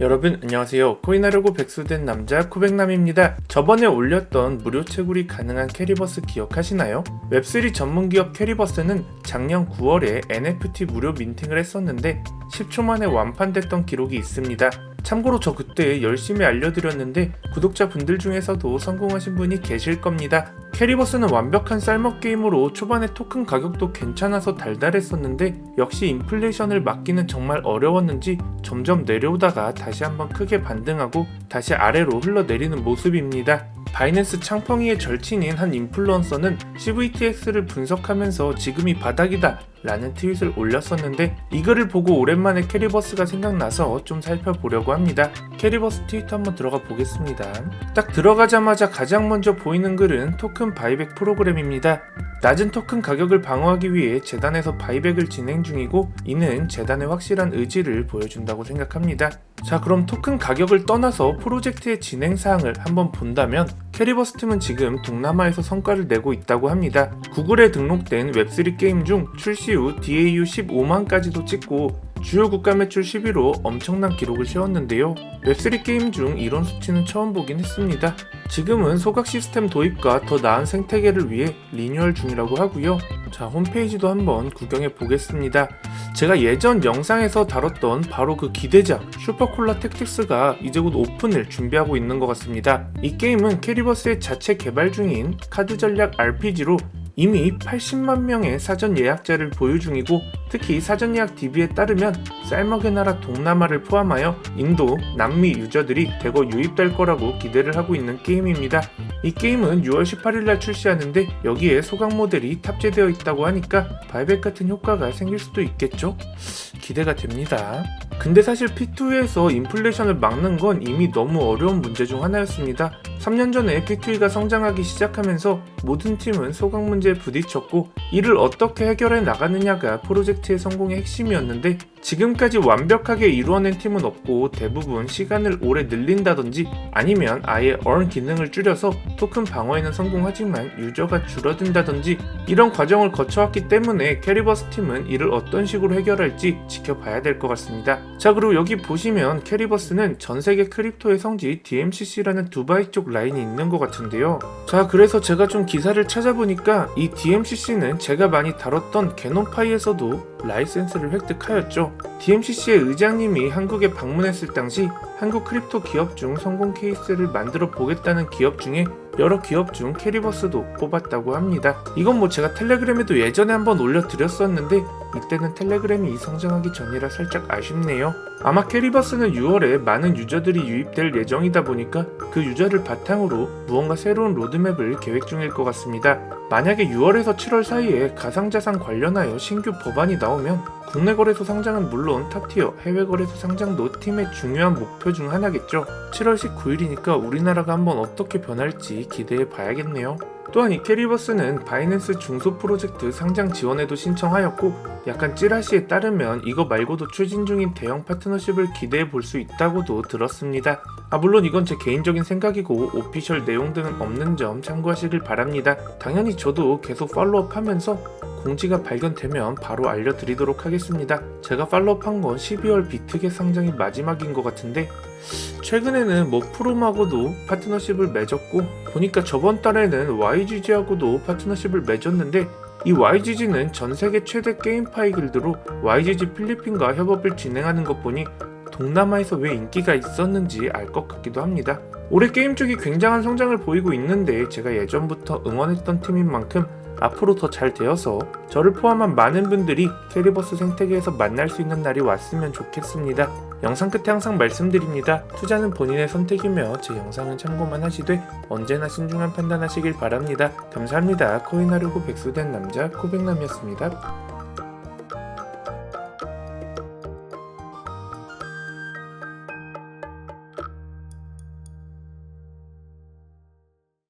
여러분 안녕하세요. 코인하려고 백수된 남자 코백남입니다. 저번에 올렸던 무료 채굴이 가능한 캐리버스 기억하시나요? 웹3 전문 기업 캐리버스는 작년 9월에 NFT 무료 민팅을 했었는데 10초 만에 완판됐던 기록이 있습니다. 참고로 저 그때 열심히 알려드렸는데 구독자분들 중에서도 성공하신 분이 계실 겁니다. 캐리버스는 완벽한 쌀먹 게임으로 초반에 토큰 가격도 괜찮아서 달달했었는데 역시 인플레이션을 막기는 정말 어려웠는지 점점 내려오다가 다시 한번 크게 반등하고 다시 아래로 흘러내리는 모습입니다. 바이낸스 창펑이의 절친인 한 인플루언서는 CVTX를 분석하면서 지금이 바닥이다 라는 트윗을 올렸었는데 이 글을 보고 오랜만에 캐리버스가 생각나서 좀 살펴보려고 합니다. 캐리버스 트위터 한번 들어가 보겠습니다. 딱 들어가자마자 가장 먼저 보이는 글은 토큰 바이백 프로그램입니다. 낮은 토큰 가격을 방어하기 위해 재단에서 바이백을 진행 중이고 이는 재단의 확실한 의지를 보여준다고 생각합니다. 자 그럼 토큰 가격을 떠나서 프로젝트의 진행 사항을 한번 본다면 캐리버스 팀은 지금 동남아에서 성과를 내고 있다고 합니다. 구글에 등록된 웹3 게임 중 출시 후 DAU 15만까지도 찍고 주요 국가 매출 10위로 엄청난 기록을 세웠는데요. 웹3 게임 중 이런 수치는 처음 보긴 했습니다. 지금은 소각 시스템 도입과 더 나은 생태계를 위해 리뉴얼 중이라고 하고요. 자, 홈페이지도 한번 구경해 보겠습니다. 제가 예전 영상에서 다뤘던 바로 그 기대작 슈퍼콜라 택틱스가 이제 곧 오픈을 준비하고 있는 것 같습니다. 이 게임은 캐리버스의 자체 개발 중인 카드 전략 RPG로 이미 80만 명의 사전 예약자를 보유 중이고 특히 사전 예약 DB에 따르면 쌀먹의 나라 동남아를 포함하여 인도, 남미 유저들이 대거 유입될 거라고 기대를 하고 있는 게임입니다. 이 게임은 6월 18일 날 출시하는데 여기에 소각 모델이 탑재되어 있다고 하니까 바이백 같은 효과가 생길 수도 있겠죠? 기대가 됩니다. 근데 사실 P2E에서 인플레이션을 막는 건 이미 너무 어려운 문제 중 하나였습니다. 3년 전에 P2E가 성장하기 시작하면서 모든 팀은 소각 문제에 부딪혔고 이를 어떻게 해결해 나가느냐가 프로젝트의 성공의 핵심이었는데 지금까지 완벽하게 이루어낸 팀은 없고 대부분 시간을 오래 늘린다든지 아니면 아예 earn 기능을 줄여서 토큰 방어에는 성공하지만 유저가 줄어든다든지 이런 과정을 거쳐왔기 때문에 캐리버스 팀은 이를 어떤 식으로 해결할지 지켜봐야 될 것 같습니다. 자 그리고 여기 보시면 캐리버스는 전 세계 크립토의 성지 DMCC라는 두바이 쪽 라인이 있는 것 같은데요. 자 그래서 제가 좀 기사를 찾아보니까 이 DMCC는 제가 많이 다뤘던 게노파이에서도 라이센스를 획득하였죠. DMCC의 의장님이 한국에 방문했을 당시 한국 크립토 기업 중 성공 케이스를 만들어 보겠다는 기업 중에 여러 기업 중 캐리버스도 뽑았다고 합니다. 이건 뭐 제가 텔레그램에도 예전에 한번 올려드렸었는데 이때는 텔레그램이 성장하기 전이라 살짝 아쉽네요. 아마 캐리버스는 6월에 많은 유저들이 유입될 예정이다 보니까 그 유저를 바탕으로 무언가 새로운 로드맵을 계획 중일 것 같습니다. 만약에 6월에서 7월 사이에 가상자산 관련하여 신규 법안이 나오면 국내 거래소 상장은 물론 탑티어, 해외 거래소 상장도 팀의 중요한 목표 중 하나겠죠. 7월 19일이니까 우리나라가 한번 어떻게 변할지 기대해 봐야겠네요. 또한 이 캐리버스는 바이낸스 중소 프로젝트 상장 지원에도 신청하였고 약간 찌라시에 따르면 이거 말고도 추진 중인 대형 파트너십을 기대해 볼 수 있다고도 들었습니다. 아 물론 이건 제 개인적인 생각이고 오피셜 내용 등은 없는 점 참고하시길 바랍니다. 당연히 저도 계속 팔로업 하면서 공지가 발견되면 바로 알려드리도록 하겠습니다. 제가 팔로업한 건 12월 비트겟 상장이 마지막인 것 같은데 최근에는 뭐 프롬하고도 파트너십을 맺었고 보니까 저번 달에는 YGG하고도 파트너십을 맺었는데 이 YGG는 전 세계 최대 게임파이 길드로 YGG 필리핀과 협업을 진행하는 것 보니 동남아에서 왜 인기가 있었는지 알 것 같기도 합니다. 올해 게임 쪽이 굉장한 성장을 보이고 있는데 제가 예전부터 응원했던 팀인 만큼 앞으로 더 잘 되어서 저를 포함한 많은 분들이 캐리버스 생태계에서 만날 수 있는 날이 왔으면 좋겠습니다. 영상 끝에 항상 말씀드립니다. 투자는 본인의 선택이며 제 영상은 참고만 하시되 언제나 신중한 판단하시길 바랍니다. 감사합니다. 코인하려고 백수된 남자 코백남이었습니다.